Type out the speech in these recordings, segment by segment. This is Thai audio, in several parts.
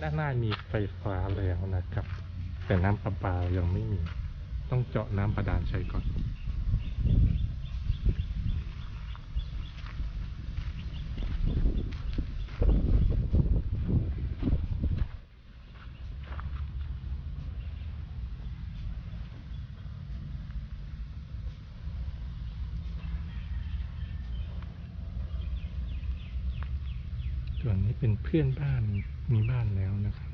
ด้านหน้ามีไฟฟ้าแล้วนะครับ แต่น้ำประปายังไม่มี ต้องเจาะน้ำประดานใช้ก่อน ส่วนนี้เป็นเพื่อนบ้านมีบ้านแล้วนะครับ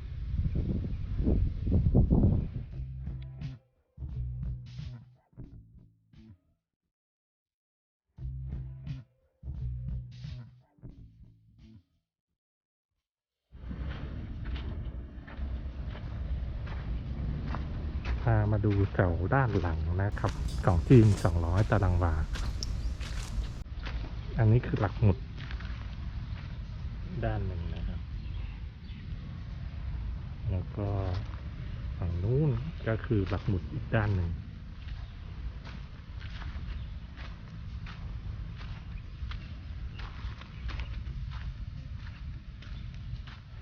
พามาดูแถวด้านหลังนะครับของที่ดิน200 ตารางวา อันนี้คือหลักหมุด ด้านหนึ่งนะครับ แล้วก็ฝั่งนู้นก็คือหลักหมุดอีกด้านหนึ่ง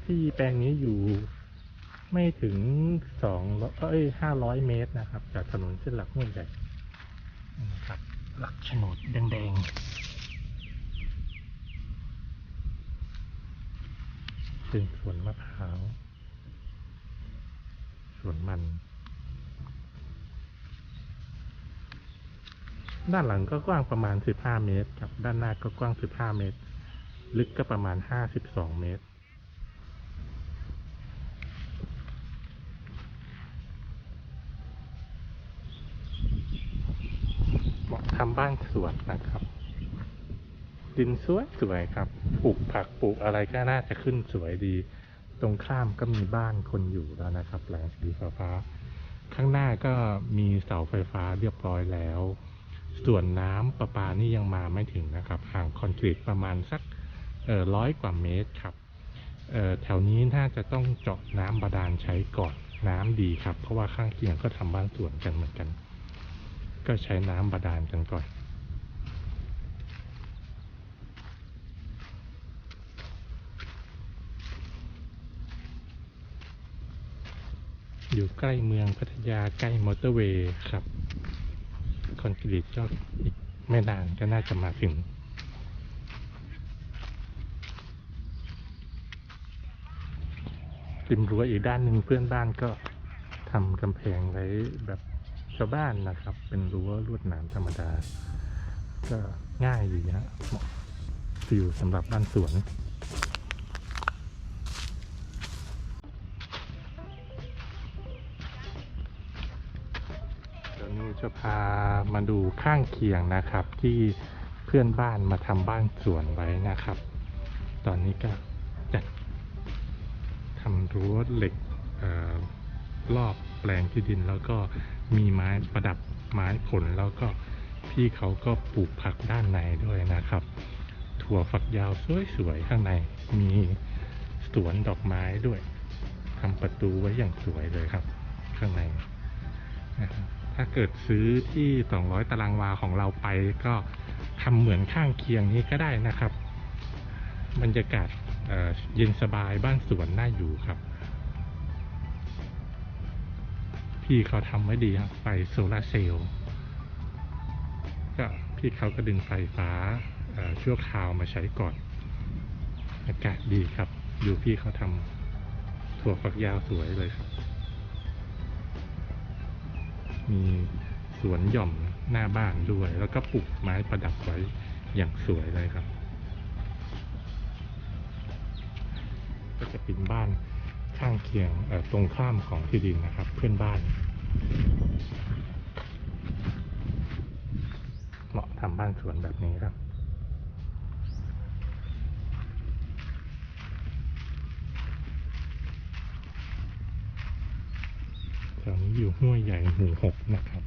ที่แปลงนี้อยู่ไม่ถึงสองเอ้ยห้าร้อยเมตรนะครับ จากถนนเส้นหลักห้วยใหญ่นะครับ หลักโฉนดแดงๆ เป็นสวนมะพร้าวสวนมัน ด้านหลังก็กว้างประมาณ 15 เมตรครับด้านหน้าก็กว้าง 15 เมตร ลึกก็ประมาณ 52 เมตรเหมาะทำบ้านสวนนะครับ ดินสวยสวยครับ ปลูกผักปลูกอะไรก็น่าจะขึ้นสวยดี ตรงข้ามก็มีบ้านคนอยู่แล้วนะครับแหลงสีฟ้าฟาๆข้างหน้าก็มีเสาไฟฟ้าเรียบร้อยแล้ว ส่วนน้ำประปานี่ยังมาไม่ถึงนะครับ ห่างคอนกรีตประมาณสักร้อยกว่าเมตรครับเอ่อแถวนี้น่าจะต้องเจาะน้ำบาดาลใช้ก่อนน้ำดีครับ เพราะว่าข้างเคียงก็ทำบ้านสวนกันเหมือนกัน ก็ใช้น้ำบาดาลกันก่อน อยู่ใกล้เมืองพัทยาใกล้มอเตอร์เวย์ครับคอนกรีตก็อีกไม่นานก็น่าจะมาถึง ริมรั้วอีกด้านหนึ่งเพื่อนบ้านก็ทำกำแพงไว้แบบชาวบ้านนะครับ เป็นรั้วลวดหนามธรรมดา ก็ง่ายดีฮะเหมาะฟิวสำหรับบ้านสวน เดี๋ยวนู จะพามาดูข้างเคียงนะครับ ที่เพื่อนบ้านมาทำบ้านสวนไว้นะครับ ตอนนี้ก็จัดทำรั้วเหล็กออรอบแปลงที่ดินแล้วก็มีไม้ประดับไม้ผลแล้วก็พี่เขาก็ปลูกผักด้านในด้วยนะครับ ถั่วฝักยาวสวยๆข้างในมีสวนดอกไม้ด้วยทำประตูไว้อย่างสวยเลยครับ ข้างในนะครับ ถ้าเกิดซื้อที่ 200 ตารางวาของเราไป ก็ทำเหมือนข้างเคียงนี้ก็ได้นะครับ บรรยากาศเย็นสบายบ้านสวนน่าอยู่ครับ พี่เขาทำไว้ดีครับ ไฟโซลาร์เซลล์ก็พี่เขาก็ดึงไฟฟ้าเอ่อชั่วคราวมาใช้ก่อน อากาศดีครับ ดูพี่เขาทำถั่วฝักยาวสวยเลยครับ มีสวนหย่อมหน้าบ้านด้วย แล้วก็ปลูกไม้ประดับไว้อย่างสวยเลยครับ ก็จะเป็นบ้านข้างเคียงตรงข้ามของที่ดินนะครับ เพื่อนบ้านเหมาะทำบ้านสวนแบบนี้ครับ แถวนี้อยู่ห้วยใหญ่หมู่หกนะครับ